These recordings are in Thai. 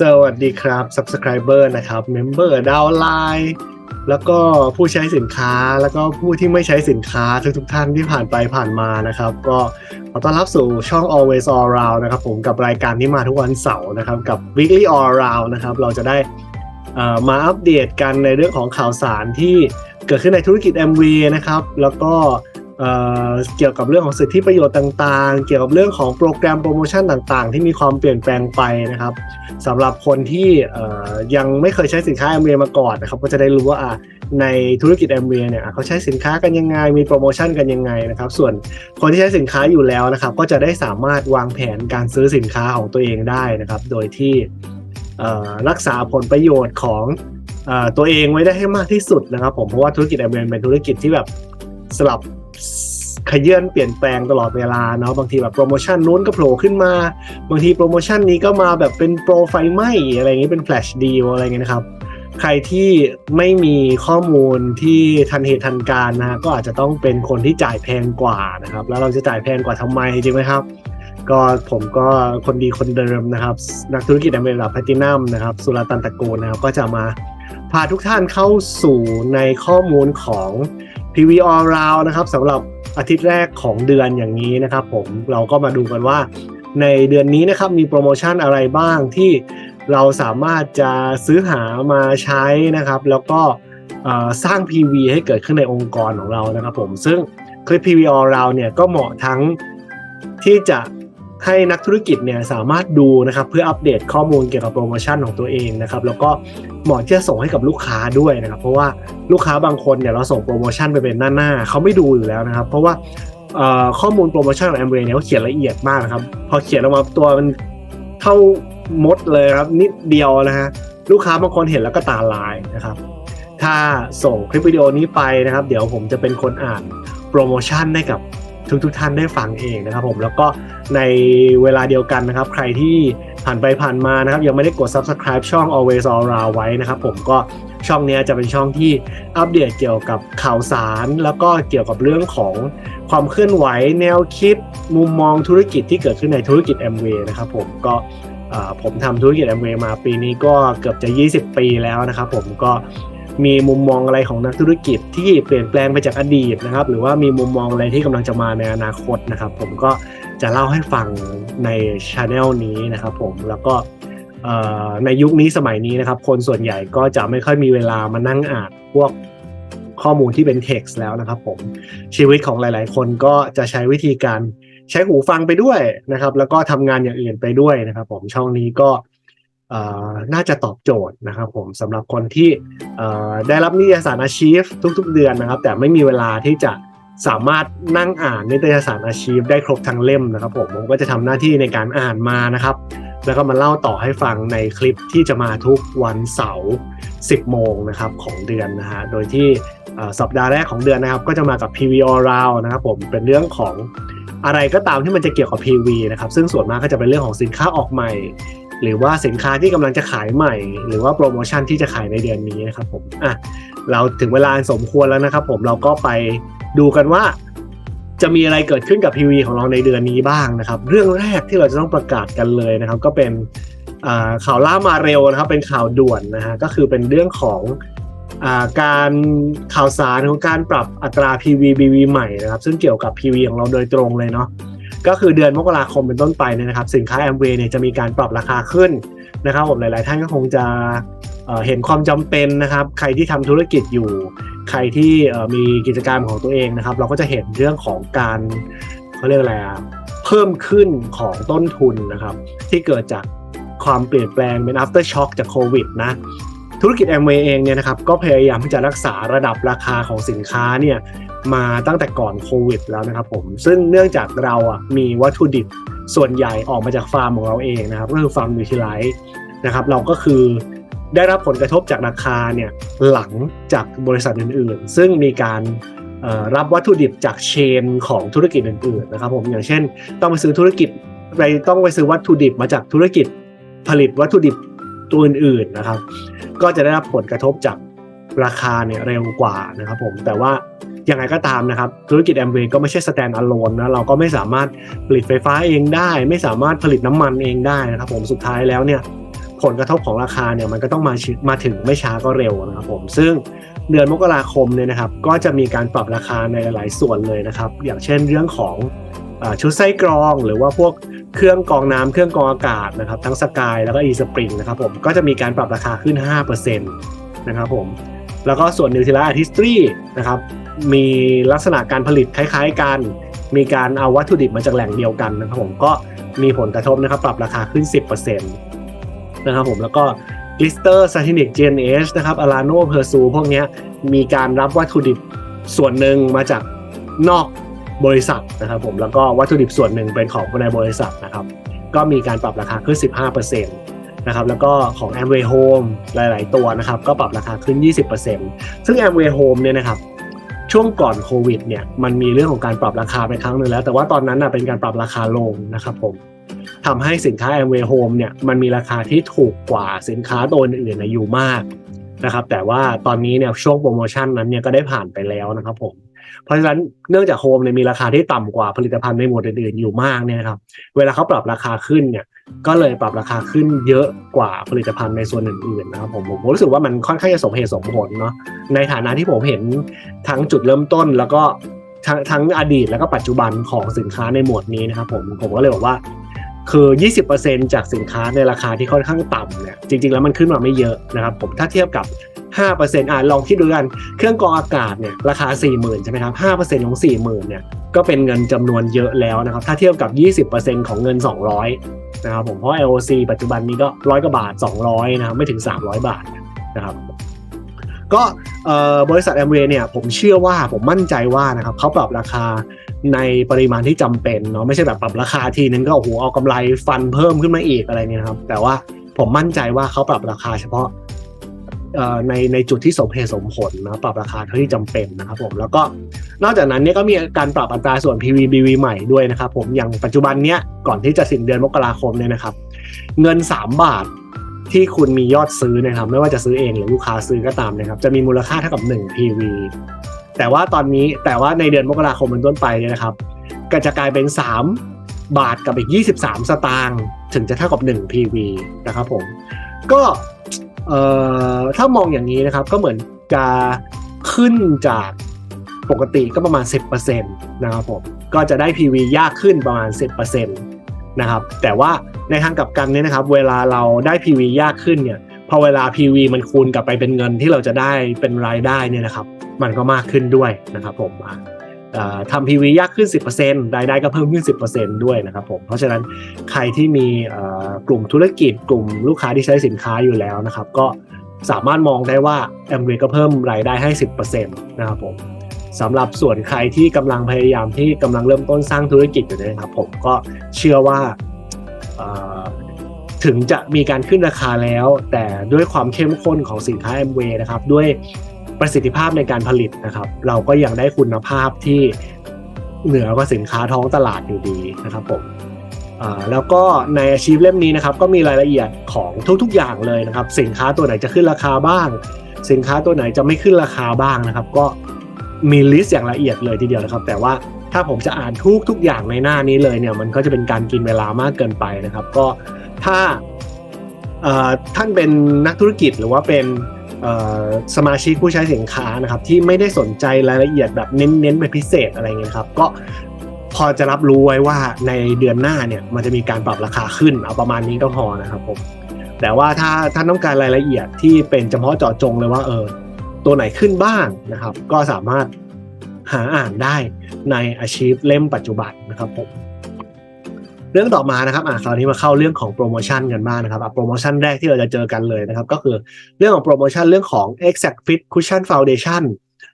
สวัสดีครับ Subscriber นะครับ Member ดาวไลน์แล้วก็ผู้ใช้สินค้าแล้วก็ผู้ที่ไม่ใช้สินค้าทุกทุกท่านที่ผ่านไปผ่านมานะครับ ก็ขอต้อนรับสู่ช่อง Always All Round นะครับผมกับรายการที่มาทุกวันเสาร์นะครับ กับ Weekly All Round นะครับเราจะได้มาอัปเดตกันในเรื่องของข่าวสารที่เกิดขึ้นในธุรกิจ MV นะครับ แล้วก็ เเกี่ยวกับเรื่องของสิทธิประโยชน์ต่างๆ เกี่ยวกับเรื่องของโปรแกรมโปรโมชั่นต่างๆ ที่มีความเปลี่ยนแปลงไปนะครับสำหรับคนที่ยังไม่เคยใช้สินค้า m อ a มาก่อนนะครับก็จะได้รู้ว่าอะในธุรกิจ m อ a เนี่ยอะเขาใช้สินค้ากันยังไง มีโปรโมชั่นกันยังไงนะครับส่วนคนที่ใช้สินค้าอยู่แล้วนะครับก็จะได้สามารถวางแผนการซื้อสินค้าของตัวเองได้นะครับ โดยที่รักษาผลประโยชน์ของอตัวเองไว้ได้ให้มากที่สุดนะครับผมเพราะว่าธุรกิจ m อ a เป็นธุรกิจที่แบบสลับ ขยื่นเปลี่ยนแปลงตลอดเวลาเนาะบางทีแบบโปรโมชั่นนู้นก็โผล่ขึ้นมา บางทีโปรโมชั่นนี้ก็มาแบบเป็นโปรไฟไหมอะไรอย่างนี้เป็นแฟลชดีลอะไรเงี้ยนะครับ ใครที่ไม่มีข้อมูลที่ทันเหตุทันการนะฮะก็อาจจะต้องเป็นคนที่จ่ายแพงกว่านะครับ แล้วเราจะจ่ายแพงกว่าทำไมจริงไหมครับ ก็ผมก็คนดีคนเดิมนะครับ นักธุรกิจอเมริกาแพลตินัมนะครับสุรตันตะโกนนะครับก็จะมาพาทุกท่านเข้าสู่ในข้อมูลของ PV All Round นะครับสำหรับอาทิตย์แรกของเดือนอย่างนี้นะครับผมเราก็มาดูกันว่า ในเดือนนี้นะครับมีโปรโมชั่นอะไรบ้างที่เราสามารถจะซื้อหามาใช้นะครับ แล้วก็สร้าง PV ให้เกิดขึ้นในองค์กรของเรานะครับผมซึ่งคลิป PV All Round เนี่ยก็เหมาะทั้งที่จะ ให้นักธุรกิจเนี่ยสามารถดูนะครับเพื่ออัปเดตข้อมูลเกี่ยวกับโปรโมชั่นของตัวเองนะครับแล้วก็เหมาะที่จะส่งให้กับลูกค้าด้วยนะครับ เพราะว่าลูกค้าบางคนเนี่ยเราส่งโปรโมชั่นไปเป็นหน้าๆเขาไม่ดูอยู่แล้วนะครับ เพราะว่าข้อมูลโปรโมชั่นของ a m w a y เนี่ยเขาเขียนละเอียดมากนะครับ พอเขียนออกมาตัวมันเท่ามดเลยครับนิดเดียวนะฮะลูกค้าบางคนเห็นแล้วก็ตาลายนะครับ ถ้าส่งคลิปวิดีโอนี้ไปนะครับ เดี๋ยวผมจะเป็นคนอ่านโปรโมชั่นให้กับ ทุกทุกๆท่านได้ฟังเองนะครับผมแล้วก็ในเวลาเดียวกันนะครับ ใครที่ผ่านไปผ่านมานะครับ ยังไม่ได้กด subscribe ช่อง always all round ไว้นะครับผมก็ช่องนี้จะเป็นช่องที่อัปเดตเกี่ยวกับข่าวสาร แล้วก็เกี่ยวกับเรื่องของความเคลื่อนไหวแนวคิด มุมมองธุรกิจที่เกิดขึ้นในธุรกิจ m w a y นะครับผมก็ผมทำธุรกิจ m w a y มาปีนี้ก็เกือบจะ 20 ปีแล้วนะครับผมก็ มีมุมมองอะไรของนักธุรกิจที่เปลี่ยนแปลงไปจากอดีตนะครับ หรือว่ามีมุมมองอะไรที่กำลังจะมาในอนาคตนะครับ ผมก็จะเล่าให้ฟังในช anel นี้นะครับผมแล้วก็ในยุคนี้สมัยนี้นะครับ คนส่วนใหญ่ก็จะไม่ค่อยมีเวลามานั่งอ่านพวกข้อมูลที่เป็น text แล้วนะครับผมชีวิตของหลาย ๆ คนก็จะใช้วิธีการใช้หูฟังไปด้วยนะครับ แล้วก็ทำงานอย่างอื่นไปด้วยนะครับ ผมช่องนี้ก็ น่าจะตอบโจทย์นะครับผมสำหรับคนที่ได้รับนิตยสารอาชีพทุก ๆ เดือนนะครับ แต่ไม่มีเวลาที่จะสามารถนั่งอ่านนิตยสารอาชีพได้ครบทั้งเล่มนะครับผมผมก็จะทำหน้าที่ในการอ่านมานะครับ แล้วก็มาเล่าต่อให้ฟังในคลิปที่จะมาทุกวันเสาร์ 10 โมงนะครับของเดือนนะฮะโดยที่สัปดาห์แรกของเดือนนะครับ ก็จะมากับ PV All Round นะครับผมเป็นเรื่องของอะไรก็ตามที่มันจะเกี่ยวกับ PV นะครับซึ่งส่วนมากก็จะเป็นเรื่องของสินค้าออกใหม่ หรือว่าสินค้าที่กำลังจะขายใหม่ หรือว่าโปรโมชั่นที่จะขายในเดือนนี้นะครับผมอะเราถึงเวลาสมควรแล้วนะครับผมเราก็ไปดูกันว่า จะมีอะไรเกิดขึ้นกับ PV ของเราในเดือนนี้บ้างนะครับ เรื่องแรกที่เราจะต้องประกาศกันเลยนะครับ ก็เป็นข่าวล่ามาเร็วนะครับ เป็นข่าวด่วนนะฮะก็คือเป็นเรื่องของอาการข่าวสารของการปรับอัตรา PV BV ใหม่นะครับ ซึ่งเกี่ยวกับ PV ของเราโดยตรงเลยเนาะ ก็คือเดือนมกราคมเป็นต้นไปเนี่ยนะครับ สินค้า a m w a y เนี่ยจะมีการปรับราคาขึ้นนะครับผมหลาย ๆ ท่านก็คงจะเห็นความจำเป็นนะครับ ใครที่ทำธุรกิจอยู่ ใครที่มีกิจการของตัวเองนะครับ เราก็จะเห็นเรื่องของการเขาเรียกอะไรอะเพิ่มขึ้นของต้นทุนนะครับ ที่เกิดจากความเปลี่ยนแปลงเป็น after shock จากโควิดนะธุรกิจ m w a y เองเนี่ยนะครับก็พยายามที่จะรักษาระดับราคาของสินค้าเนี่ย มาตั้งแต่ก่อนโควิดแล้วนะครับผมซึ่งเนื่องจากเราอะมีวัตถุดิบส่วนใหญ่ออกมาจากฟาร์มของเราเองนะครับก็คือฟาร์มนิวทริไลท์นะครับเราก็คือได้รับผลกระทบจากราคาเนี่ยหลังจากบริษัทอื่นๆ ซึ่งมีการรับวัตถุดิบจากเชนของธุรกิจอื่นๆนะครับผมอย่างเช่น ต้องไปซื้อธุรกิจไปต้องไปซื้อวัตถุดิบมาจากธุรกิจผลิตวัตถุดิบตัวอื่นๆนะครับ ก็จะได้รับผลกระทบจากราคาเนี่ยเร็วกว่านะครับผมแต่ว่า ยังไงก็ตามนะครับ ธุรกิจแอมเวย์ก็ไม่ใช่ stand alone นะเราก็ไม่สามารถผลิตไฟฟ้าเองได้ ไม่สามารถผลิตน้ำมันเองได้นะครับผมสุดท้ายแล้วเนี่ยผลกระทบของราคาเนี่ยมันก็ต้องมามาถึงไม่ช้าก็เร็วนะครับผมซึ่งเดือนมกราคมเนี่ยนะครับก็จะมีการปรับราคาในหลายส่วนเลยนะครับ อย่างเช่นเรื่องของอชุดไส้กรองหรือว่าพวกเครื่องกรองน้ำเครื่องกรองอากาศนะครับทั้งสกายแล้วก็อีสปริงนะครับผมก็จะมีการปรับราคาขึ้น 5%นะครับผมแล้วก็ส่วนนิวท r ล l อาร์ติสตรีนะครับ มีลักษณะการผลิตคล้ายๆกัน มีการเอาวัตถุดิบมาจากแหล่งเดียวกันนะครับผมก็มีผลกระทบนะครับปรับราคาขึ้น 10%นะครับผมแล้วก็ g l i s t e r s a t i n i c GNH นะครับ Alano p e r s u พวกนี้มีการรับวัตถุดิบส่วนหนึ่งมาจากนอกบริษัทนะครับผมแล้วก็วัตถุดิบส่วนหนึ่งเป็นของในบริษัทนะครับก็มีการปรับราคาขึ้น 15%นะครับแล้วก็ของ Amway Home หลาย ๆ ตัวนะครับก็ปรับราคาขึ้น 20%ซึ่ง Amway Home เนี่ยนะครับ ช่วงก่อนโควิดเนี่ยมันมีเรื่องของการปรับราคาไปครั้งหนึ่งแล้ว แต่ว่าตอนนั้นนะเป็นการปรับราคาลงนะครับผมทำให้สินค้า Amway Home เนี่ยมันมีราคาที่ถูกกว่าสินค้าตัวอื่นๆอยู่มากนะครับแต่ว่าตอนนี้เนี่ยช่วงโปรโมชั่นนั้นเนี่ยก็ได้ผ่านไปแล้วนะครับผม เพราะฉะนั้นเนื่องจากโฮมเนี่ยมีราคาที่ต่ำกว่าผลิตภัณฑ์ในหมวดอื่นๆอยู่มากเนี่ยครับเวลาเขาปรับราคาขึ้นเนี่ยก็เลยปรับราคาขึ้นเยอะกว่าผลิตภัณฑ์ในส่วนอื่นๆนะครับผมผมรู้สึกว่ามันค่อนข้างจะสมเหตุสมผลเนาะในฐานะที่ผมเห็นทั้งจุดเริ่มต้นแล้วก็ทั้งทั้งอดีตแล้วก็ปัจจุบันของสินค้าในหมวดนี้นะครับผมผมก็เลยบอกว่าคือ 20%จากสินค้าในราคาที่ค่อนข้างต่ำเนี่ยจริง ๆ แล้วมันขึ้นมาไม่เยอะนะครับผมถ้าเทียบกับ 5%อะลองคิดดูกันเครื่องกรองอากาศเนี่ยราคา 40,000ใช่ไหมครับ5%ของ 40,000เนี่ยก็เป็นเงินจำนวนเยอะแล้วนะครับ ถ้าเทียบกับ 20%ของเงิน 200นะครับผมเพราะ LOC ปัจจุบันนี้ก็ร้อยกว่าบาท 200นะครับไม่ถึง 300 บาทนะครับก็บริษัทแอมเวย์เนี่ยผมเชื่อว่าผมมั่นใจว่านะครับเขาปรับราคาในปริมาณที่จำเป็นเนาะไม่ใช่แบบปรับราคาทีนึงก็โอ้โหเอากำไรฟันเพิ่มขึ้นมาอีกอะไรเนี่ยครับแต่ว่าผมมั่นใจว่าเขาปรับราคาเฉพาะ ในในจุดที่สมเหตุสมผลนะปรับราคาเท่าที่จำเป็นนะครับผมแล้วก็นอกจากนั้นเนี่ยก็มีการปรับอัตราส่วน PVBV ใหม่ด้วยนะครับผมอย่างปัจจุบันเนี้ยก่อนที่จะสิ้นเดือนมกราคมเนี่ยนะครับ เงิน 3 บาทที่คุณมียอดซื้อนะครับ ไม่ว่าจะซื้อเองหรือลูกค้าซื้อก็ตามนะครับ จะมีมูลค่าเท่ากับ 1 PV แต่ว่าตอนนี้แต่ว่าในเดือนมกราคมเป็นต้นไปเนี่ยนะครับ ก็จะกลายเป็น 3 บาทกับอีก 23 สตางค์ถึงจะเท่ากับ 1 PV นะครับผมก็ เอ่อถ้ามองอย่างนี้นะครับก็เหมือนจะขึ้นจากปกติก็ประมาณ 10%นะครับผมก็จะได้ PV ยากขึ้นประมาณ 10%นะครับแต่ว่าในทางกลับกันเนี่ยนะครับเวลาเราได้ PV ยากขึ้นเนี่ยพอเวลา PV มันคูณกลับไปเป็นเงินที่เราจะได้เป็นรายได้เนี่ยนะครับ มันก็มากขึ้นด้วยนะครับผม ทำ PV ยากขึ้น 10%รายได้ก็เพิ่มขึ้น 10%ด้วยนะครับผมเพราะฉะนั้นใครที่มีกลุ่มธุรกิจกลุ่มลูกค้าที่ใช้สินค้าอยู่แล้วนะครับ ก็สามารถมองได้ว่า a m w a y ก็เพิ่มรายได้ให้ 10%นะครับผมสำหรับส่วนใครที่กำลังพยายามที่กำลังเริ่มต้นสร้างธุรกิจอยู่นะครับ ผมก็เชื่อว่าถึงจะมีการขึ้นราคาแล้ว แต่ด้วยความเข้มข้นของสินค้า a m w a y นะครับด้วย ประสิทธิภาพในการผลิตนะครับ เราก็ยังได้คุณภาพที่เหนือกว่าสินค้าท้องตลาดอยู่ดีนะครับผมแล้วก็ในอาชีพเล่มนี้นะครับก็มีรายละเอียดของทุกๆอย่างเลยนะครับ สินค้าตัวไหนจะขึ้นราคาบ้าง สินค้าตัวไหนจะไม่ขึ้นราคาบ้างนะครับ ก็มีลิสต์อย่างละเอียดเลยทีเดียวนะครับ แต่ว่าถ้าผมจะอ่านทุกทุกอย่างในหน้านี้เลยเนี่ยมันก็จะเป็นการกินเวลามากเกินไปนะครับ ก็ถ้าท่านเป็นนักธุรกิจหรือว่าเป็น สมาชิกผู้ใช้สินค้านะครับที่ไม่ได้สนใจรายละเอียดแบบเน้นๆเป็นพิเศษอะไรเงี้ยครับก็พอจะรับรู้ไว้ว่าในเดือนหน้าเนี่ยมันจะมีการปรับราคาขึ้นเอาประมาณนี้ก็พอนะครับผมแต่ว่าถ้าท่านต้องการรายละเอียดที่เป็นเฉพาะเจาะจงเลยว่าเออตัวไหนขึ้นบ้างนะครับ ก็สามารถหาอ่านได้ในอาชีพเล่มปัจจุบันนะครับผม เรื่องต่อมานะครับอ่าคราวนี้มาเข้าเรื่องของโปรโมชั่นกันบ้างนะครับโปรโมชั่นแรกที่เราจะเจอกันเลยนะครับ ก็คือเรื่องของโปรโมชั่นเรื่องของ Exact Fit Cushion Foundation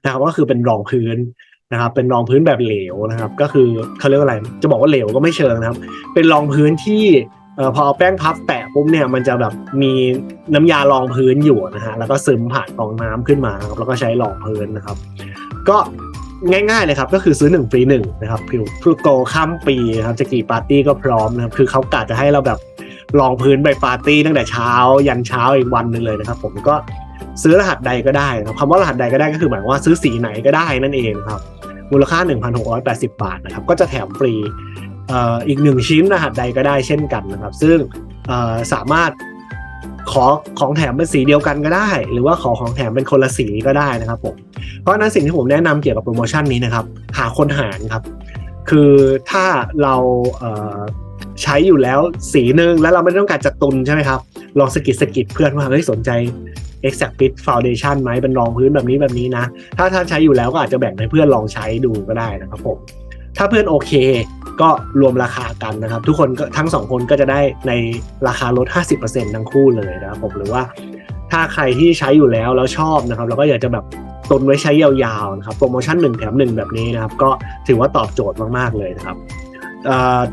นะครับก็คือเป็นรองพื้นนะครับเป็นรองพื้นแบบเหลวนะครับ ก็คือเขาเรียกว่าอะไร จะบอกว่าเหลวก็ไม่เชิงนะครับ เป็นรองพื้นที่พอเอาแป้งพับแปะปุ๊บเนี่ยมันจะแบบมีน้ำยารองพื้นอยู่นะฮะแล้วก็ซึมผ่านฟองน้ำขึ้นมาครับแล้วก็ใช้รองพื้นนะครับ ก็ ง่ายๆเลยครับ ก็คือซื้อ 1 ฟรี 1 นะครับพิวพูโกข้ามปีครับจะกี่ปาร์ตี้ก็พร้อมนะครับ คือเขากะจะให้เราแบบลองพื้นไปปาร์ตี้ตั้งแต่เช้า ยันเช้าอีกวันหนึ่งเลยนะครับ ผมก็ซื้อรหัสใดก็ได้ครับคำว่ารหัสใดก็ได้ก็คือหมายว่าซื้อสีไหนก็ได้นั่นเองครับ มูลค่า 1,680 บาทนะครับ ก็จะแถมฟรีอีกหนึ่งชิ้นรหัสใดก็ได้เช่นกันนะครับ ซึ่งสามารถ ขอของแถมเป็นสีเดียวกันก็ได้ หรือว่าขอของแถมเป็นคนละสีก็ได้นะครับผมเพราะฉะนั้นสิ่งที่ผมแนะนำเกี่ยวกับโปรโมชั่นนี้นะครับ หาคนหารครับ คือถ้าเราเใช้อยู่แล้วสีหนึ่งแล้วเราไม่ต้องการจะตุนใช่ไหมครับ ลองสกิดสกิดเพื่อนว่าเฮ้ยสนใจ Exact Fit Foundation ไหมเป็นรองพื้นแบบนี้แบบนี้นะ ถ้าท่านใช้อยู่แล้วก็อาจจะแบ่งให้เพื่อนลองใช้ดูก็ได้นะครับผมถ้าเพื่อนโอเค ก็รวมราคากันนะครับ ทุกคนก็ทั้งสองคนก็จะได้ในราคาลด 50%ทั้งคู่เลยนะครับผมหรือว่าถ้าใครที่ใช้อยู่แล้วแล้วชอบนะครับเราก็อยากจะแบบตุนไว้ใช้ยาวๆนะครับโปรโมชั่น1แถม1 แบบนี้นะครับ ก็ถือว่าตอบโจทย์มากๆเลยนะครับ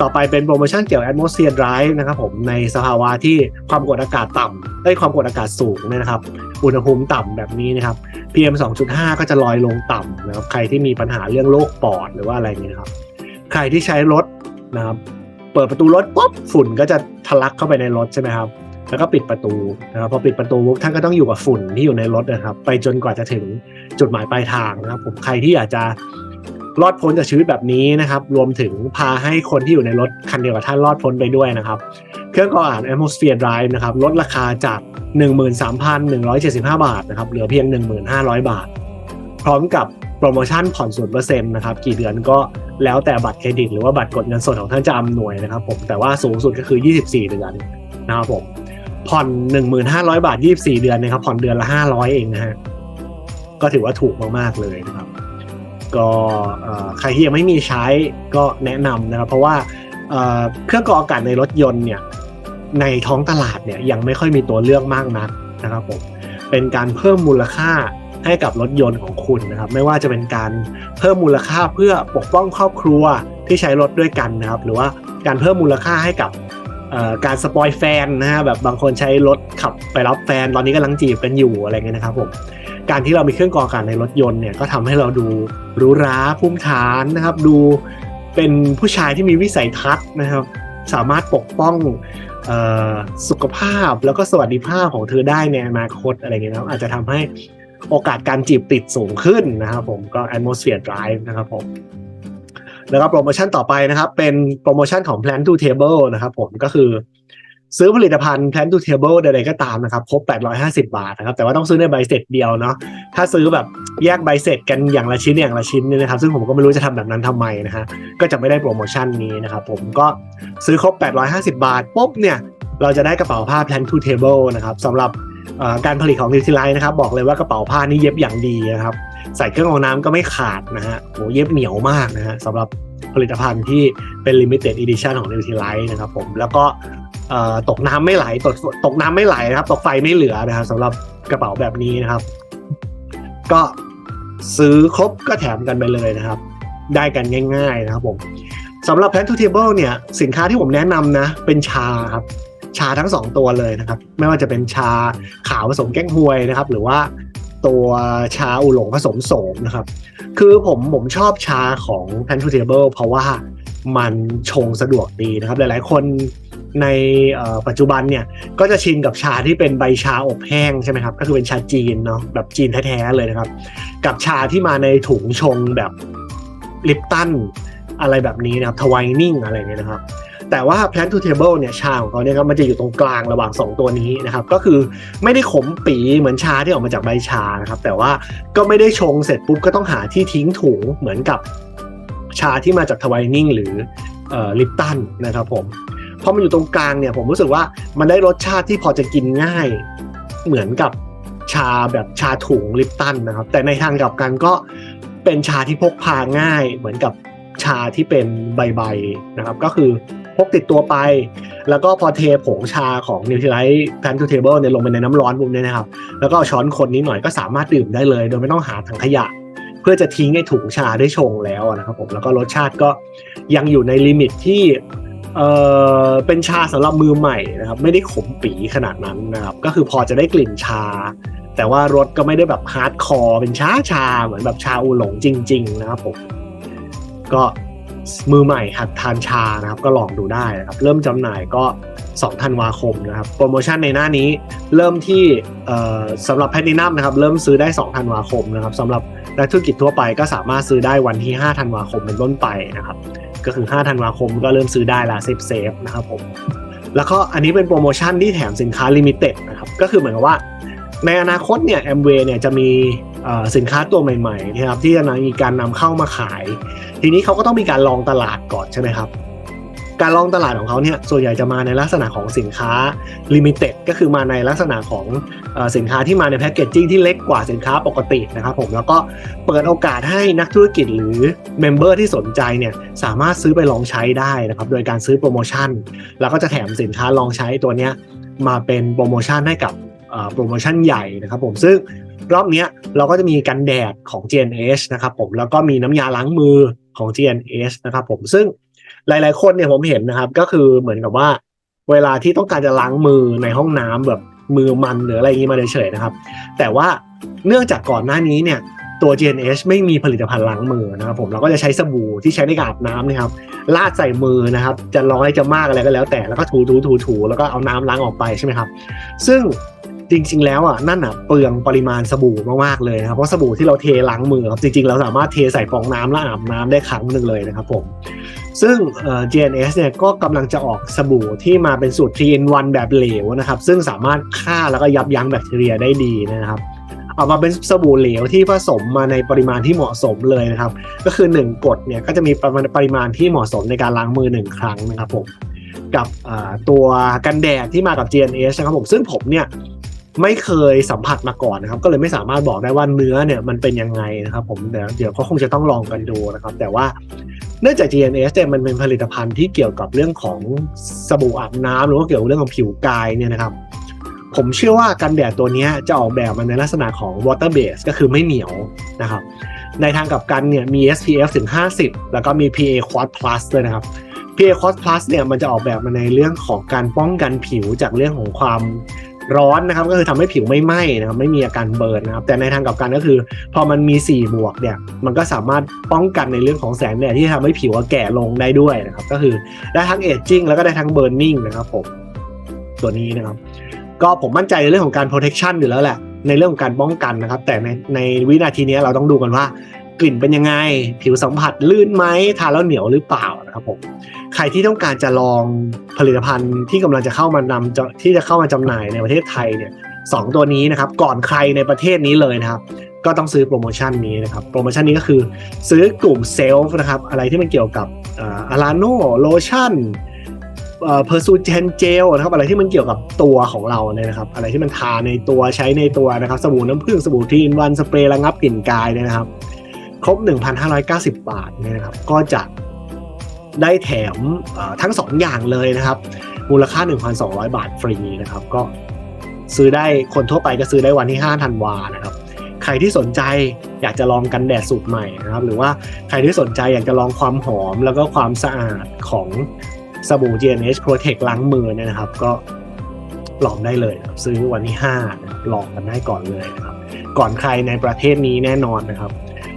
ต่อไปเป็นโปรโมชั่นเกี่ยวกับ atmosphere drive นะครับผมในสภาวะที่ความกดอากาศต่ำเอ้ความกดอากาศสูงนะครับ อุณหภูมิต่ำแบบนี้นะครับ PM 2.5 ก็จะลอยลงต่ำนะครับใครที่มีปัญหาเรื่องโรคปอดหรือว่าอะไรอย่างเงี้ยครับ ใครที่ใช้รถนะครับเปิดประตูรถปุ๊บฝุ่นก็จะทะลักเข้าไปในรถใช่ไหมครับ แล้วก็ปิดประตูนะครับพอปิดประตูปุ๊บท่านก็ต้องอยู่กับฝุ่นที่อยู่ในรถนะครับ ไปจนกว่าจะถึงจุดหมายปลายทางนะครับ ผมใครที่อยากจะรอดพ้นจากชีวิตแบบนี้นะครับ รวมถึงพาให้คนที่อยู่ในรถคันเดียวกับท่านรอดพ้นไปด้วยนะครับ เครื่องกรองอ่าน Atmosphere Drive นะครับลดราคาจาก 13,175 บาทนะครับเหลือเพียง 1,500 บาท พร้อมกับ โปรโมชั่นผ่อน0%นเปอร์เซ็นต์นะครับกี่เดือนก็แล้วแต่บัตรเครดิต หรือว่าบัตรกดเงินสดของท่านจะอำนวยนะครับผมแต่ว่าสูงสุดก็คือ 24 เดือนนะครับผมผ่อน 1,500 บาท 24 เดือนนะครับผ่อนเดือนละ 500 เองนะฮะก็ถือว่าถูกมากๆเลยนะครับ ก็ใครที่ยังไม่มีใช้ก็แนะนำนะครับ เพราะว่าเอ่อเครื่องกรองอากาศในรถยนต์เนี่ยในท้องตลาดเนี่ยยังไม่ค่อยมีตัวเลือกมากนักนะครับผมเป็นการเพิ่มมูลค่า ให้กับรถยนต์ของคุณนะครับ ไม่ว่าจะเป็นการเพิ่มมูลค่าเพื่อปกป้องครอบครัวที่ใช้รถด้วยกันนะครับ หรือว่าการเพิ่มมูลค่าให้กับการสปอยแฟนนะฮะแบบบางคนใช้รถขับไปรับแฟน ตอนนี้กำลังจีบกันอยู่อะไรเงี้ยนะครับผมการที่เรามีเครื่องกรองอากาศในรถยนต์เนี่ยก็ทำให้เราดูหรูหราภูมิฐานนะครับ ดูเป็นผู้ชายที่มีวิสัยทัศน์นะครับ สามารถปกป้องออสุขภาพแล้วก็สวัสดิภาพของเธอได้ในอนาคตอะไรเงี้ยนะอาจจะทำให้ โอกาสการจีบติดสูงขึ้นนะครับผมก็ atmosphere drive นะครับผมแล้วก็โปรโมชั่นต่อไปนะครับ เป็นโปรโมชั่นของ plan to table นะครับผมก็คือซื้อผลิตภัณฑ์ plan to table ใดๆก็ตามนะครับ ครบ 850 บาทนะครับ แต่ว่าต้องซื้อในใบเสร็จเดียวเนาะถ้าซื้อแบบแยกใบเสร็จกันอย่างละชิ้นอย่างละชิ้นเนี่ยนะครับ ซึ่งผมก็ไม่รู้จะทำแบบนั้นทำไมนะฮะก็จะไม่ได้โปรโมชั่นนี้นะครับ ผมก็ซื้อครบ 850 บาทปุ๊บเนี่ย เราจะได้กระเป๋าผ้า plan to table นะครับสำหรับ การผลิตของ Nutrilite นะครับ บอกเลยว่ากระเป๋าผ้านี่เย็บอย่างดีนะครับ ใส่เครื่องกรองน้ำก็ไม่ขาดนะฮะโหเย็บเหนียวมากนะฮะสำหรับผลิตภัณฑ์ที่เป็น limited edition ของ Nutrilite นะครับผมแล้วก็ตกน้ำไม่ไหลตกตกน้ำไม่ไหลนะครับ ตกไฟไม่เหลือนะครับสำหรับกระเป๋าแบบนี้นะครับ ก็ซื้อครบก็แถมกันไปเลยนะครับ ได้กันง่าย ๆ นะครับผมสำหรับ Plan to Table เนี่ยสินค้าที่ผมแนะนำนะ เป็นชาครับ ชาทั้งสองตัวเลยนะครับ ไม่ว่าจะเป็นชาขาวผสมแก้งฮวยนะครับ หรือว่าตัวชาอูหลงผสมโสมนะครับ คือผมผมชอบชาของ p a n t o Table เพราะว่ามันชงสะดวกดีนะครับ หลายๆ คนในปัจจุบันเนี่ยก็จะชินกับชาที่เป็นใบชาอบแห้งใช่ไหมครับ ก็คือเป็นชาจีนเนาะแบบจีนแท้ๆเลยนะครับ กับชาที่มาในถุงชงแบบลิปตันอะไรแบบนี้นะครับทวายนิ่งอะไรเงี้ยนะครับ แต่ว่า Plan to Table เนี่ยชาของเขาเนี่ยครับมันจะอยู่ตรงกลางระหว่าง 2 ตัวนี้นะครับก็คือไม่ได้ขมปีเหมือนชาที่ออกมาจากใบชานะครับแต่ว่าก็ไม่ได้ชงเสร็จปุ๊บก็ต้องหาที่ทิ้งถุงเหมือนกับชาที่มาจากทวายนิ่งหรือลิปตันนะครับผมพอมันอยู่ตรงกลางเนี่ยผมรู้สึกว่ามันได้รสชาติที่พอจะกินง่ายเหมือนกับชาแบบชาถุงลิปตันนะครับ แต่ในทางกลับกันก็เป็นชาที่พกพาง่าย เหมือนกับชาที่เป็นใบๆนะครับ ก็คือ พกติดตัวไป แล้วก็พอเทผงชาของนิวทริไลท์แพนทูเทเบิลเนี่ยลงไปในน้ำร้อนปุ๊บเนี่ยนะครับ แล้วก็เอาช้อนคนนิดหน่อยก็สามารถดื่มได้เลย โดยไม่ต้องหาถังขยะ เพื่อจะทิ้งไอ้ถุงชาได้ชงแล้วนะครับผมแล้วก็รสชาติก็ยังอยู่ในลิมิตที่เออเป็นชาสำหรับมือใหม่นะครับไม่ได้ขมปีขนาดนั้นนะครับก็คือพอจะได้กลิ่นชา แต่ว่ารสก็ไม่ได้แบบฮาร์ดคอร์เป็นชาชาเหมือนแบบชาอูหลงจริง ๆ นะครับผมก็ มือใหม่หัดทานชานะครับก็ลองดูได้นะครับเริ่มจำหน่ายก็2ธันวาคมนะครับโปรโมชั่นในหน้านี้เริ่มที่สำหรับแพลตินัมนะครับเริ่มซื้อได้2ธันวาคมนะครับสำหรับนักธุรกิจทั่วไปก็สามารถซื้อได้วันที่5ธันวาคมเป็นต้นไปนะครับก็คือ5ธันวาคมก็เริ่มซื้อได้ละเซฟเซฟนะครับผมแล้วก็อันนี้เป็นโปรโมชั่นที่แถมสินค้าลิมิเต็ดนะครับก็คือเหมือนกับว่าในอนาคตเนี่ยแอมเวย์เนี่ยจะมีสินค้าตัวใหม่ๆนะครับที่จะมีการนำเข้ามาขาย ทีนี้เขาก็ต้องมีการลองตลาดก่อนใช่ไหมครับ การลองตลาดของเขาเนี่ยส่วนใหญ่จะมาในลักษณะของสินค้าลิมิเต็ดก็คือมาในลักษณะของอสินค้าที่มาในแพคเกจจิ้งที่เล็กกว่าสินค้าปกตินะครับผมแล้วก็เปิดโอกาสให้นักธุรกิจหรือเมมเบอร์ที่สนใจเนี่ยสามารถซื้อไปลองใช้ได้นะครับโดยการซื้อโปรโมชั่น แล้วก็จะแถมสินค้าลองใช้ตัวเนี้ยมาเป็นโปรโมชั่นให้กับโปรโมชั่นใหญ่นะครับผมซึ่งรอบเนี้ยเราก็จะมีกันแดดของ GNH นะครับผมแล้วก็มีน้ำยาล้างมือ ของ GNH นะครับผมซึ่งหลาย ๆ คนเนี่ยผมเห็นนะครับ ก็คือเหมือนกับว่า เวลาที่ต้องการจะล้างมือในห้องน้ำแบบมือมันหรืออะไรอย่างนี้มาเฉยๆนะครับ แต่ว่าเนื่องจากก่อนหน้านี้เนี่ยตัว GNH ไม่มีผลิตภัณฑ์ล้างมือนะครับผมเราก็จะใช้สบู่ที่ใช้ในการอาบน้ำนะครับลาดใส่มือนะครับ จะน้อยจะมากอะไรก็แล้วแต่แล้วก็ถูถูถูถูแล้วก็เอาน้ำล้างออกไปใช่ไหมครับ ซึ่ง จริง ๆ แล้วอะนั่นอะเปลืองปริมาณสบู่มากๆเลยนะครับเพราะสบู่ที่เราเทล้างมือครับจริง ๆ เราสามารถเทใส่ฟองน้ำแล้วอาบน้ำได้ครั้งหนึ่งเลยนะครับผมซึ่งเอ่อ GNS เนี่ยก็กำลังจะออกสบู่ที่มาเป็นสูตร 3 in 1 แบบเหลวนะครับซึ่งสามารถฆ่าแล้วก็ยับยั้งแบคทีเรียได้ดีนะครับออกมาเป็นสบู่เหลวที่ผสมมาในปริมาณที่เหมาะสมเลยนะครับ ก็คือ 1กฎเนี่ยก็จะมีปริมาณที่เหมาะสมในการล้างมือ 1 ครั้งนะครับผมกับตัวกันแดดที่มากับ GNS นะครับผมซึ่งผมเนี่ย ไม่เคยสัมผัสมาก่อนนะครับ ก็เลยไม่สามารถบอกได้ว่าเนื้อเนี่ยมันเป็นยังไงนะครับ ผมเดี๋ยวเดี๋ยวก็คงจะต้องลองกันดูนะครับ แต่ว่าเนื่องจาก GNS เนี่ยมันเป็นผลิตภัณฑ์ที่เกี่ยวกับเรื่องของสบู่อาบน้ำหรือว่าเกี่ยวกับเรื่องของผิวกายเนี่ยนะครับ ผมเชื่อว่ากันแดดตัวนี้จะออกแบบมาในลักษณะของ water base ก็คือไม่เหนียวนะครับ ในทางกับกันเนี่ยมี SPF ถึง 50 แล้วก็มี PA Quad Plus ด้วยนะครับ PA Quad Plus เนี่ยมันจะออกแบบมาในเรื่องของการป้องกันผิวจากเรื่องของความ ร้อนนะครับก็คือทำให้ผิวไม่ไหม้นะครับไม่มีอาการเบิร์นนะครับแต่ในทางกลับกันก็คือ พอมันมี 4 บวกเนี่ยมันก็สามารถป้องกันในเรื่องของแสงแดดที่ทำให้ผิวแก่ลงได้ด้วยนะครับก็คือได้ทั้งเอจจิ้งแล้วก็ได้ทั้งเบิร์นนิ่งนะครับผมตัวนี้นะครับ ก็ผมมั่นใจในเรื่องของการ protection อยู่แล้วแหละในเรื่องของการป้องกันนะครับ แต่ในในวินาทีนี้เราต้องดูกันว่ากลิ่นเป็นยังไง ผิวสัมผัสลื่นไหมทาแล้วเหนียวหรือเปล่า นะครับผมใครที่ต้องการจะลองผลิตภัณฑ์ที่กำลังจะเข้ามานำที่จะเข้ามาจำหน่ายในประเทศไทยเนี่ยสองตัวนี้นะครับก่อนใครในประเทศนี้เลยนะครับ ก็ต้องซื้อโปรโมชั่นนี้นะครับโปรโมชั่นนี้ก็คือซื้อกลุ่มเซลฟ์นะครับอะไรที่มันเกี่ยวกับอาราโนโลชั่นเพอร์ซูเจนเจลนะครับอะไรที่มันเกี่ยวกับตัวของเราเนี่ยนะครับ อะไรที่มันทาในตัวใช้ในตัวนะครับสบู่น้ำผึ้งสบู่ทีนวันสเปรย์ระงับกลิ่นกายเนี่ยนะครับ ครบ 1,590 บาทเนี่ยนะครับ ก็จะ ได้แถมทั้ง 2 อย่างเลยนะครับ มูลค่า 1,200 บาทฟรีนะครับ ก็ซื้อได้คนทั่วไปก็ซื้อได้วันที่5ธันวานะครับ ใครที่สนใจอยากจะลองกันแดดสูตรใหม่นะครับ หรือว่าใครที่สนใจอยากจะลองความหอมแล้วก็ความสะอาดของสบู่ GNH Protect ล้างมือเนี่ยนะครับ ก็ลองได้เลยซื้อวันที่5ลองกันได้ก่อนเลยนะครับ ก่อนใครในประเทศนี้แน่นอนนะครับ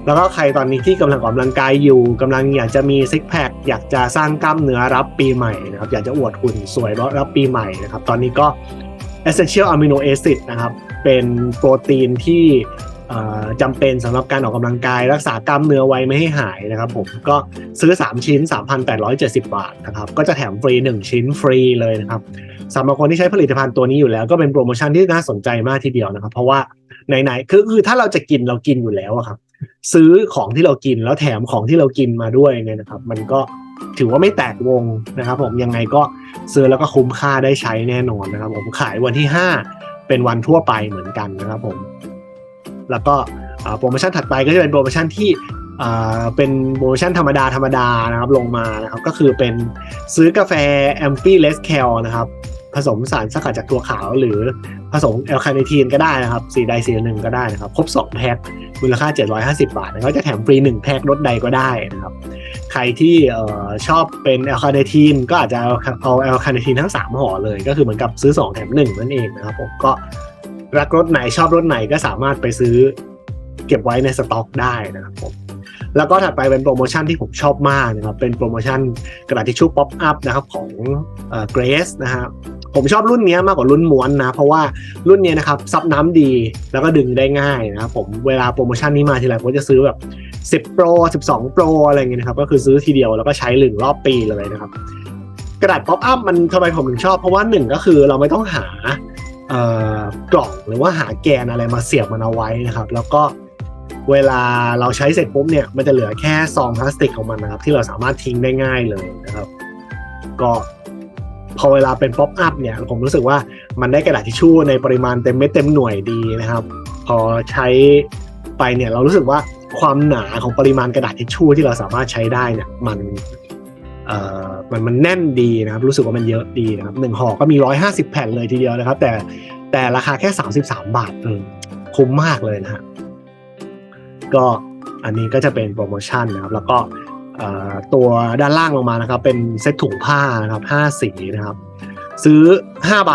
แล้วก็ใครตอนนี้ที่กำลังออกกำลังกายอยู่กำลังอยากจะมีซิกแพคอยากจะสร้างกล้ามเนื้อรับปีใหม่นะครับอยากจะอวดหุ่นสวยรับปีใหม่นะครับตอนนี้ก็ essential amino acid นะครับเป็นโปรตีนที่จำเป็นสำหรับการออกกำลังกาย รักษากล้ามเนื้อไว้ไม่ให้หายนะครับผมก็ซื้อ 3 ชิ้น 3,870 บาทนะครับก็จะแถมฟรี 1 ชิ้นฟรีเลยนะครับสำหรับคนที่ใช้ผลิตภัณฑ์ตัวนี้อยู่แล้ว ก็เป็นโปรโมชั่นที่น่าสนใจมากทีเดียวนะครับ เพราะว่าไหนๆคือคือถ้าเราจะกินเรากินอยู่แล้วอะครับ ซื้อของที่เรากินแล้วแถมของที่เรากินมาด้วยเนี่ยนะครับ มันก็ถือว่าไม่แตกวงนะครับ ผมยังไงก็ซื้อแล้วก็คุ้มค่าได้ใช้แน่นอนนะครับ ผมขายวันที่ 5 เป็นวันทั่วไปเหมือนกันนะครับผมแล้วก็โปรโมชั่นถัดไปก็จะเป็นโปรโมชั่นที่เป็นโปรโมชั่นธรรมดาธรรมดานะครับลงมานะครับก็คือเป็นซื้อกาแฟแอมฟี่เลสแคลนะครับ ผสมสารสกัดจากตัวขาว หรือผสมแอลคาเนทีนก็ได้นะครับสีใดสีหนึ่งก็ได้นะครับครบ 2 แพ็คมูลค่า 750 บาทนะครับจะแถมฟรี 1 แพ็คลดใดก็ได้นะครับ ใครที่ชอบเป็นแอลคาเนทีนก็อาจจะเอาเอาแอลคาเนทีนทั้ง 3ห่อเลย ก็คือเหมือนกับซื้อ 2 แถม 1 นั่นเองนะครับผมก็รักรถไหนชอบรถไหนก็สามารถไปซื้อเก็บไว้ในสต็อกได้นะครับผมแล้วก็ถัดไปเป็นโปรโมชั่นที่ผมชอบมากนะครับ เป็นโปรโมชั่นกระดาษทิชชู่ป๊อปอัพนะครับของเกรสนะครับ ผมชอบรุ่นนี้มากกว่ารุ่นม้วนนะ เพราะว่ารุ่นนี้นะครับซับน้ำดีแล้วก็ดึงได้ง่ายนะครับผมเวลาโปรโมชั่นนี้มาทีไรผมจะซื้อแบบ 10 Pro 12 Pro อะไรเงี้ยนะครับก็คือซื้อทีเดียวแล้วก็ใช้หนึ่งรอบปีเลยนะครับ กระดาษป๊อปอัพมันทำไมผมถึงชอบ เพราะว่าหนึ่งก็คือเราไม่ต้องหาเอ่อกล่องหรือว่าหาแกนอะไรมาเสียบมันเอาไว้นะครับ แล้วก็เวลาเราใช้เสร็จปุ๊บเนี่ยมันจะเหลือแค่ซองพลาสติกของมันนะครับ ที่เราสามารถทิ้งได้ง่ายเลยนะครับ ก็ พอเวลาเป็นป๊อปอัพเนี่ยผมรู้สึกว่ามันได้กระดาษทิชชู่ในปริมาณเต็มเม็ดเต็มหน่วยดีนะครับ พอใช้ไปเนี่ยเรารู้สึกว่าความหนาของปริมาณกระดาษทิชชู่ที่เราสามารถใช้ได้เนี่ยมันเอ่อมันมันแน่นดีนะครับ รู้สึกว่ามันเยอะดีนะครับหนึ่งห่อก็มีร้อยห้าสิบแผ่นเลยทีเดียวนะครับ แต่แต่ราคาแค่สามสิบสามบาทเออคุ้มมากเลยนะฮะก็อันนี้ก็จะเป็นโปรโมชั่นนะครับ แล้วก็ ตัวด้านล่างลงมานะครับ เป็นเซ็ตถุงผ้านะครับห้าสีนะครับ ซื้อห้าใบ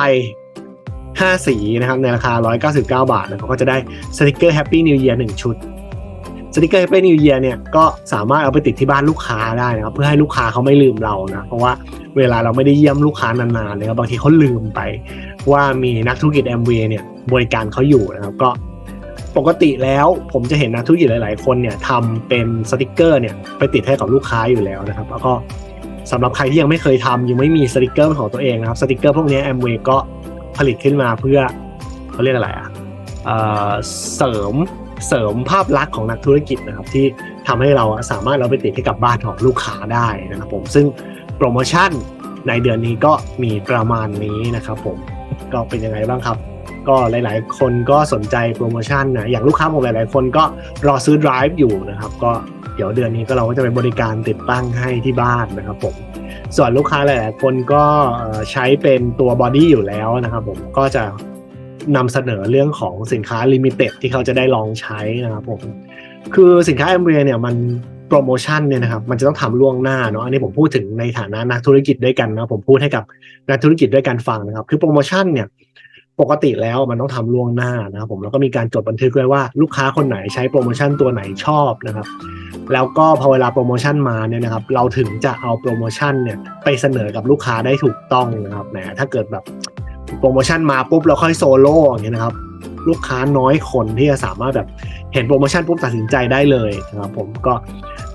ห้าสีนะครับในราคา 199 บาทนะครับก็จะได้สติกเกอร์ Happy New Year 1 ชุดสติกเกอร์ Happy New Year เนี่ยก็สามารถเอาไปติดที่บ้านลูกค้าได้นะครับ เพื่อให้ลูกค้าเขาไม่ลืมเรานะเพราะว่าเวลาเราไม่ได้เยี่ยมลูกค้านานๆเลยครับบางทีเขาลืมไป ว่ามีนักธุรกิจ m w เนี่ยบริการเขาอยู่นะครับก็ ปกติแล้วผมจะเห็นนักธุรกิจหลาย ๆ คนเนี่ยทำเป็นสติกเกอร์เนี่ยไปติดให้กับลูกค้าอยู่แล้วนะครับ แล้วก็สำหรับใครที่ยังไม่เคยทำยังไม่มีสติกเกอร์ของตัวเองนะครับสติกเกอร์พวกนี้ m w ก็ผลิตขึ้นมาเพื่อเขาเรียกอะไรอะเอ่อเสริมเสริมภาพลักษณ์ของนักธุรกิจนะครับที่ทำให้เราสามารถเราไปติดให้กับบ้านของลูกค้าได้นะครับผมซึ่งโปรโมชั่นในเดือนนี้ก็มีประมาณนี้นะครับผมก็เป็นยังไงบ้างครับ ก็หลาย ๆ คนก็สนใจโปรโมชั่นนะอย่างลูกค้าผมหลาย ๆ คนก็รอซื้อ Drive อยู่นะครับ ก็เดี๋ยวเดือนนี้ก็เราก็จะเป็นบริการติดตั้งให้ที่บ้านนะครับผมส่วนลูกค้าหลาย ๆ คนก็ใช้เป็นตัวบอดี้อยู่แล้วนะครับผมก็จะนำเสนอเรื่องของสินค้าลิมิเต็ดที่เขาจะได้ลองใช้นะครับผมคือสินค้า m อ a เบรเนี่ยมันโปรโมชั่นเนี่ยนะครับมันจะต้องทำล่วงหน้าเนาะอันนี้ผมพูดถึงในฐานะนักธุรกิจด้วยกันนะผมพูดให้กับนักธุรกิจด้วยกันฟังนะครับ คือโปรโมชั่นเนี่ย ปกติแล้วมันต้องทำล่วงหน้านะครับผมแล้วก็มีการจดบันทึกไว้ว่าลูกค้าคนไหนใช้โปรโมชั่นตัวไหนชอบนะครับ แล้วก็พอเวลาโปรโมชั่นมาเนี่ยนะครับ เราถึงจะเอาโปรโมชั่นเนี่ยไปเสนอกับลูกค้าได้ถูกต้องนะครับแหมถ้าเกิดแบบโปรโมชั่นมาปุ๊บเราค่อยโซโล่อย่างเงี้ยนะครับลูกค้าน้อยคนที่จะสามารถแบบเห็นโปรโมชั่นปุ๊บตัดสินใจได้เลยนะครับผมก็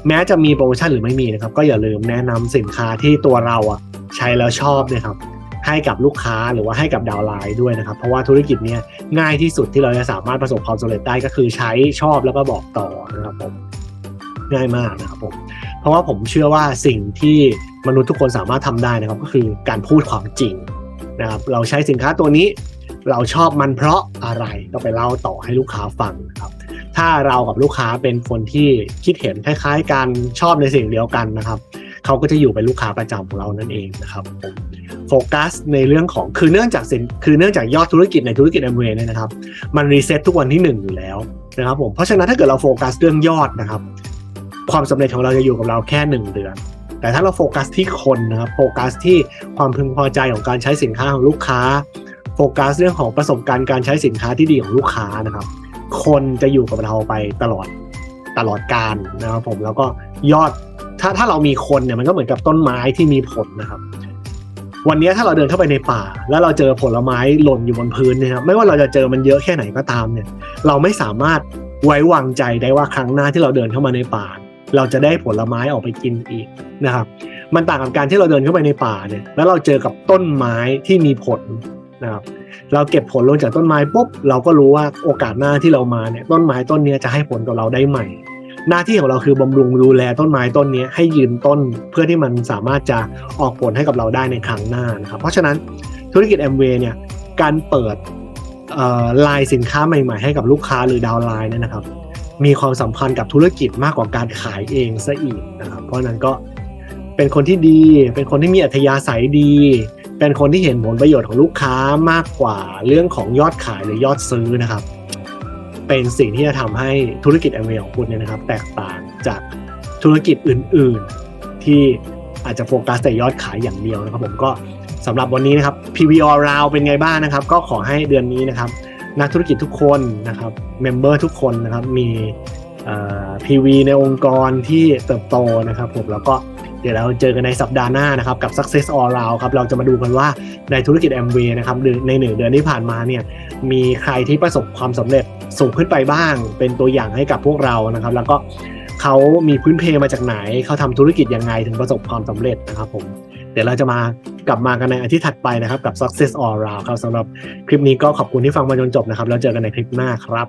แม้จะมีโปรโมชั่นหรือไม่มีนะครับ ก็อย่าลืมแนะนำสินค้าที่ตัวเราอะใช้แล้วชอบนะครับ ให้กับลูกค้าหรือว่าให้กับดาวไลน์ด้วยนะครับ เพราะว่าธุรกิจเนี้ยง่ายที่สุดที่เราจะสามารถประสบความสำเร็จได้ก็คือใช้ชอบแล้วก็บอกต่อนะครับผมง่ายมากนะครับผมเพราะว่าผมเชื่อว่าสิ่งที่มนุษย์ทุกคนสามารถทำได้นะครับ ก็คือการพูดความจริงนะครับเราใช้สินค้าตัวนี้เราชอบมันเพราะอะไรก็ไปเล่าต่อให้ลูกค้าฟังนะครับ ถ้าเรากับลูกค้าเป็นคนที่คิดเห็นคล้าย ๆ กันชอบในสิ่งเดียวกันนะครับ เขาก็จะอยู่เป็นลูกค้าประจำของเรานั่นเองนะครับผมโฟกัสในเรื่องของคือเนื่องจากสินคือเนื่องจากยอดธุรกิจในธุรกิจแอมเวย์เนี่ยนะครับ มันรีเซ็ตทุกวันที่หนึ่งอยู่แล้วนะครับผมเพราะฉะนั้นถ้าเกิดเราโฟกัสเรื่องยอดนะครับ ความสำเร็จของเราจะอยู่กับเราแค่ 1 เดือน แต่ถ้าเราโฟกัสที่คนนะครับโฟกัสที่ความพึงพอใจของการใช้สินค้าของลูกค้าโฟกัสเรื่องของประสบการณ์การใช้สินค้าที่ดีของลูกค้านะครับ คนจะอยู่กับเราไปตลอดตลอดการนะครับผมแล้วก็ยอด ถ้าถ้าเรามีคนเนี่ยมันก็เหมือนกับต้นไม้ที่มีผลนะครับ วันนี้ถ้าเราเดินเข้าไปในป่า แล้วเราเจอผลไม้หล่นอยู่บนพื้นเนะครับไม่ว่าเราจะเจอมันเยอะแค่ไหนก็ตามเนี่ย เราไม่สามารถไว้วางใจได้ว่าครั้งหน้าที่เราเดินเข้ามาในป่า เราจะได้ผลไม้ออกไปกินอีกนะครับ มันต่างกับการที่เราเดินเข้าไปในป่าเนี่ยแล้วเราเจอกับต้นไม้ที่มีผลนะครับเราเก็บผลลงจากต้นไม้ปุ๊บเราก็รู้ว่าโอกาสหน้าที่เรามาเนี่ยต้นไม้ต้นเนี้ยจะให้ผลกับเราได้ใหม่ หน้าที่ของเราคือบำรุงดูแลต้นไม้ต้นนี้ให้ยืนต้นเพื่อที่มันสามารถจะออกผลให้กับเราได้ในครั้งหน้านะครับเพราะฉะนั้นธุรกิจแอมเวย์เนี่ยการเปิดลน์สินค้าใหม่ ๆ ให้กับลูกค้าหรือดาวไลน์เนี่ยนะครับ มีความสัมพันธ์กับธุรกิจมากกว่าการขายเองซะอีกนะครับเพราะฉะนั้นก็เป็นคนที่ดี เป็นคนที่มีอัธยาศัยดี เป็นคนที่เห็นผลประโยชน์ของลูกค้ามากกว่าเรื่องของยอดขายหรือยอดซื้อนะครับ เป็นสิ่งที่จะทำให้ธุรกิจแอมเวย์ของคุณเนี่ยนะครับ แตกต่างจากธุรกิจอื่น ๆ ที่อาจจะโฟกัสแต่ยอดขายอย่างเดียวนะครับผมก็สำหรับวันนี้นะครับ PVR Round เป็นไงบ้างนะครับ ก็ขอให้เดือนนี้นะครับ นักธุรกิจทุกคนนะครับเมมเบอร์ทุกคนนะครับมีเอ่อ PV ในองค์กรที่เติบโตนะครับผมแล้วก็เดี๋ยวเราเจอกันในสัปดาห์หน้านะครับกับ Success All Round ครับเราจะมาดูกันว่าในธุรกิจ m w a y นะครับในหนึ่งเดือนที่ผ่านมาเนี่ยมีใครที่ประสบความสำเร็จ ส่งขึ้นไปบ้าง เป็นตัวอย่างให้กับพวกเรานะครับ แล้วก็เขามีพื้นเพมาจากไหนเขาทำธุรกิจยังไงถึงประสบความสำเร็จนะครับผมเดี๋ยวเราจะมากลับมากันในอาทิตย์ถัดไปนะครับกับ Success All Round ครับสำหรับคลิปนี้ก็ขอบคุณที่ฟังมาจนจบนะครับ แล้วเจอกันในคลิปหน้าครับ